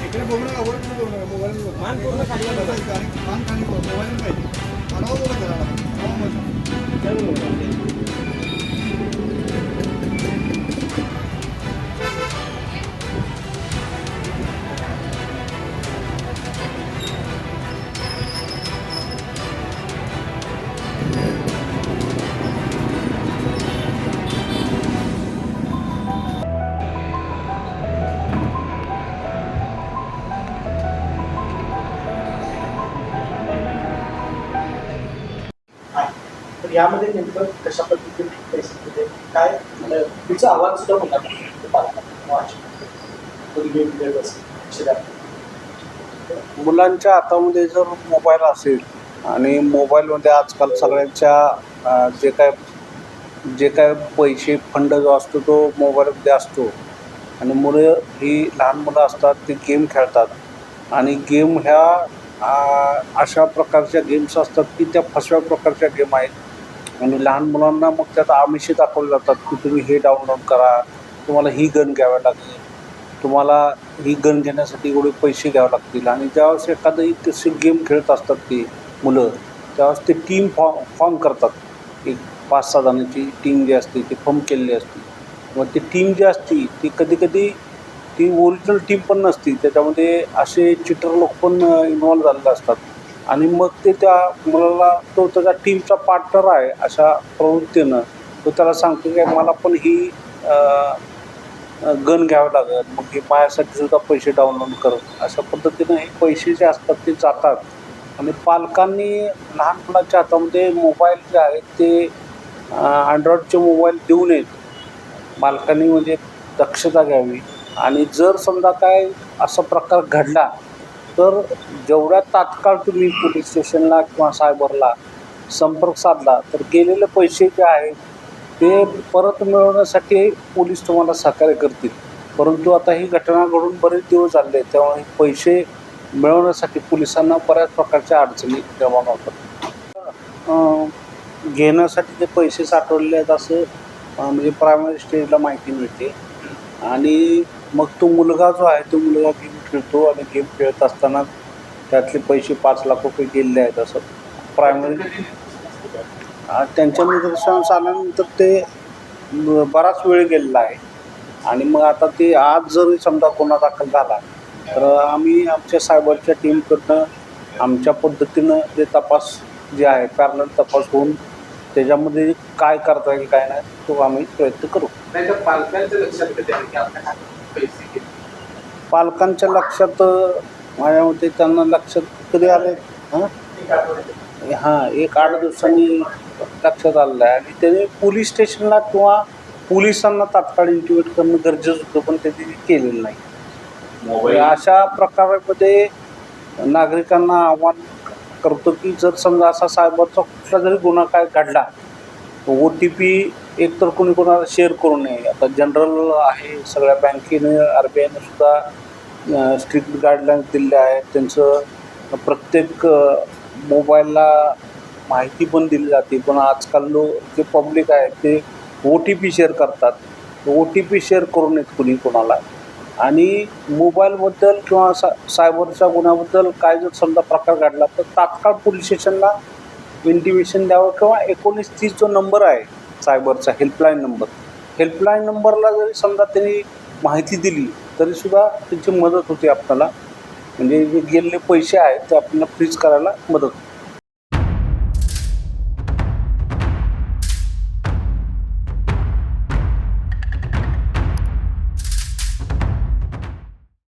इकडे वर पण बघू नका मोबाईल मान पूर्ण खाली मान खाली मोबाईल पाहिजे. आडवा यामध्ये नेमकं कशा पद्धतीने काय? म्हणजे तिचं आव्हान सुद्धा होणार मुलांच्या हातामध्ये जर मोबाईल असेल आणि मोबाईलमध्ये आजकाल सगळ्यांच्या जे काय जे काय पैसे फंड जो असतो तो मोबाईलमध्ये असतो. आणि मुलं ही लहान मुलं असतात ते गेम खेळतात. आणि गेम ह्या अशा प्रकारच्या गेम्स असतात की त्या फसव्या प्रकारच्या गेम आहेत. आणि लहान मुलांना मग त्यात आमिषे दाखवले जातात की तुम्ही हे डाउनलोड करा तुम्हाला ही गन घ्यावी लागेल. तुम्हाला ही गन घेण्यासाठी एवढे पैसे घ्यावे लागतील. आणि ज्यावेळेस एखादं तशी गेम खेळत असतात ती मुलं त्यावेळेस ते टीम फॉर्म फॉर्म करतात. एक पाच सहा जणांची टीम जी असते ती फॉर्म केलेली असते. मग ती टीम जी असती ती कधी कधी ती ओरिजिनल टीम पण नसती. त्याच्यामध्ये असे चिटर लोक पण इन्वॉल्व झालेले असतात. आणि मग ते त्या मुलाला तो त्याचा टीमचा पार्टनर आहे अशा प्रवृत्तीनं तो त्याला सांगतो की मला पण ही गन घ्यावं लागेल. मग हे माझ्यासाठी सुद्धा पैसे डाउनलोड कर अशा पद्धतीनं हे पैसे जे असतात ते जातात. आणि पालकांनी लहान मुलांच्या हातामध्ये मोबाईल जे आहेत ते अँड्रॉइडचे मोबाईल देऊ नयेत. पालकांनी म्हणजे दक्षता घ्यावी. आणि जर समजा काय असा प्रकार घडला तर जेवढ्या तात्काळ तुम्ही पोलीस स्टेशनला किंवा सायबरला संपर्क साधला तर गेलेले पैसे जे आहेत ते परत मिळवण्यासाठी पोलीस तुम्हाला सहकार्य करतील. परंतु आता ही घटना घडून बरेच दिवस झाले त्यामुळे हे पैसे मिळवण्यासाठी पोलिसांना बऱ्याच प्रकारच्या अडचणी निर्माण होतात. घेण्यासाठी ते पैसे साठवलेले आहेत असं म्हणजे प्रायमरी स्टेजला माहिती मिळते. आणि मग तो मुलगा जो आहे तो मुलगा घेऊन खेळतो आणि गेम खेळत असताना त्यातले पैसे पाच लाख रुपये गेलेले आहेत असं प्रायमरी त्यांच्या निदर्शनास आल्यानंतर ते बराच वेळ गेलेला आहे. आणि मग आता ते आज जरी समजा कोणा दाखल झाला तर आम्ही आमच्या सायबरच्या टीमकडनं आमच्या पद्धतीनं ते तपास जे आहे पॅरल तपास होऊन त्याच्यामध्ये काय करता येईल काय नाही तो आम्ही प्रयत्न करू. नाही पालकांच्या लक्षात माझ्या मते त्यांना लक्षात कधी आले? हां. हां एक आठ दिवसांनी लक्षात आलेलं आहे. आणि त्याने पोलीस स्टेशनला किंवा पोलिसांना तात्काळ इंटिमेट करणं गरजेचं होतं पण ते त्यांनी केलेलं नाही. अशा प्रकारामध्ये नागरिकांना आव्हान करतो की जर समजा असा सायबरचा कुठला जरी गुन्हा काय घडला ओ टी पी एकतर कोणी कोणाला शेअर करू नये. आता जनरल आहे सगळ्या बँकेने आर बी आयने सुद्धा स्ट्रिक्ट गाईडलाईन्स दिल्या आहेत. त्यांचं प्रत्येक मोबाईलला माहिती पण दिली जाते. पण आजकाल लोक जे पब्लिक आहे ते ओ टी पी शेअर करतात. ओ टी पी शेअर करू नयेत कुणी कोणाला. आणि मोबाईलबद्दल किंवा सा सायबरच्या गुन्ह्याबद्दल काय जर समजा प्रकार घडला तर तात्काळ पोलीस स्टेशनला इंटिमेशन द्यावं किंवा एकोणीस तीस जो नंबर आहे सायबरचा हेल्पलाईन नंबर हेल्पलाईन नंबरला जरी समजा त्यांनी माहिती दिली तरीसुद्धा त्याची मदत होते आपल्याला. म्हणजे जे गेलेले पैसे आहेत ते आपल्याला फ्रीज करायला मदत होते.